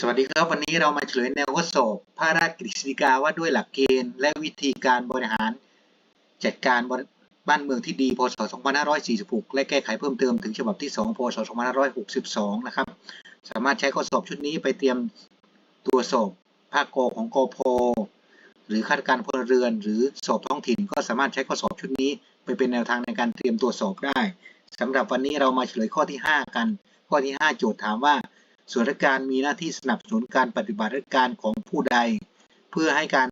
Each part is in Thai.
สวัสดีครับ วันนี้เรามาเฉลยแนวข้อสอบพระราชกฤษฎีกาว่าด้วยหลักเกณฑ์ และวิธีการบริหาร จัดการบ้านเมืองที่ดีพศ 2546 และแก้ไขเพิ่มเติมถึงฉบับที่ 2 พศ 2562 นะครับ สามารถใช้ข้อสอบชุดนี้ไปเตรียมตัวสอบภาคกของกพหรือข้าราชการพลเรือน หรือสอบท้องถิ่น ก็สามารถใช้ข้อสอบชุดนี้ ไปเป็นแนวทางในการเตรียมตัวสอบได้สำหรับวันนี้เรามาเฉลยข้อที่ 5 กัน ข้อที่ 5 โจทย์ถามว่า ส่วนราชการมีหน้าที่สนับสนุนการปฏิบัติราชการของผู้ใด เพื่อให้การ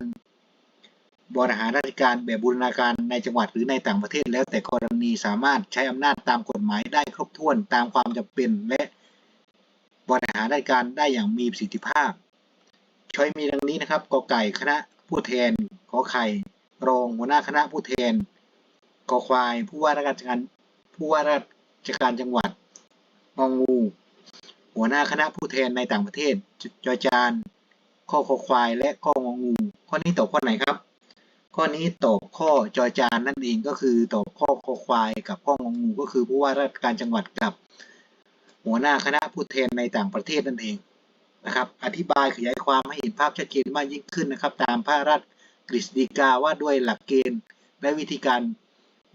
บริหารราชการแบบบูรณาการในจังหวัดหรือในต่างประเทศ แล้วแต่กรณีสามารถใช้อำนาจตามกฎหมายได้ครบถ้วนตามความจำเป็นและบริหารราชการได้อย่างมีประสิทธิภาพ ช้อยมีดังนี้นะครับกไก่คณะผู้แทนขอไข่รองหัวหน้าคณะผู้แทนกอควายผู้ว่าราชการผู้ว่าราชการจังหวัดงองู หัวหน้าคณะผู้แทนในต่างประเทศจอจานข้อคอควายและข้ององู ข้อนี้ตอบข้อไหนครับ ข้อนี้ตอบข้อจอจานนั่นเองก็คือตอบข้อคอควายกับข้ององูก็คือผู้ว่าราชการจังหวัดกับ หัวหน้าคณะผู้แทนในต่างประเทศนั่นเองนะครับ อธิบายขยายความให้เห็นภาพชัดเจนมากยิ่งขึ้นนะครับ ตามพระราชกฤษฎีกาว่าด้วยหลักเกณฑ์และวิธีการ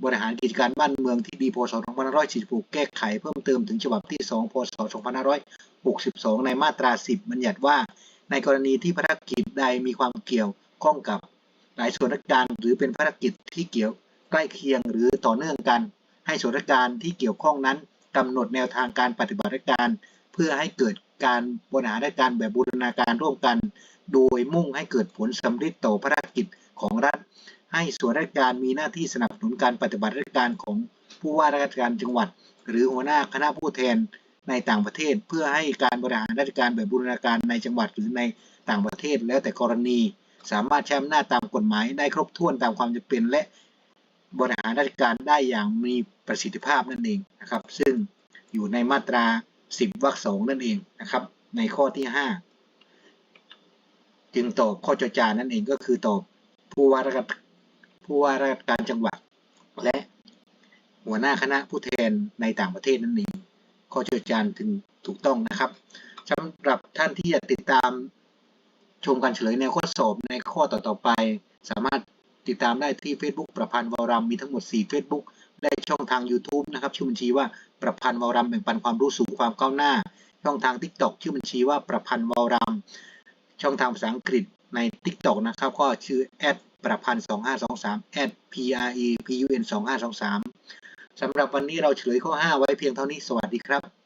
บริหารกิจการบ้านเมืองที่ดีพศ 2546 แก้ไขเพิ่มเติมถึงฉบับที่ 2 พศ 2562 ในมาตรา 10 บัญญัติว่า ในกรณีที่ภารกิจใดมีความเกี่ยวข้องกับหลายส่วนราชการหรือเป็นภารกิจที่เกี่ยวใกล้เคียงหรือต่อเนื่องกัน ให้ส่วนราชการที่เกี่ยวข้องนั้นกำหนดแนวทางการปฏิบัติราชการ เพื่อให้เกิดการบริหารราชการแบบบูรณาการร่วมกัน โดยมุ่งให้เกิดผลสำเร็จต่อภารกิจของรัฐ ให้ส่วนราชการมีหน้าที่สนับสนุนการปฏิบัติราชการของผู้ว่าราชการจังหวัด หรือหัวหน้าคณะผู้แทนในต่างประเทศ เพื่อให้การบริหารราชการแบบบูรณาการในจังหวัดหรือในต่างประเทศ แล้วแต่กรณี สามารถใช้อำนาจตามกฎหมายได้ครบถ้วนตามความจำเป็นและบริหารราชการได้อย่างมีประสิทธิภาพนั่นเองนะครับ ซึ่งอยู่ในมาตรา 10วรรคสองนั่นเองนะครับ ในข้อที่ 5 จึงตอบข้อจจานั่นเองก็คือตอบผู้ว่าราชการ ผู้ว่าราชการจังหวัด และหัวหน้าคณะผู้แทนในต่างประเทศนั่นเองข้อเจจานถึงถูกต้องนะครับสำหรับท่านที่อยากติดตามชมการเฉลยในวข้อสอบในข้อต่อๆไป สามารถติดตามได้ที่ Facebook ประพันธ์วรามมีทั้งหมด 4 Facebook และช่องทาง YouTube นะครับชื่อบัญชีว่าประพันธ์วรามแบ่งปันความรู้สู่ความก้าวหน้า ช่องทาง TikTok ชื่อบัญชีว่าประพันธ์วรามช่องทางภาษาอังกฤษใน TikTok นะครับ ก็ชื่อแอด ประพันธ์2523 at p r e p u n 2523สำหรับวันนี้เราเฉลยข้อ 5 ไว้เพียงเท่านี้สวัสดีครับ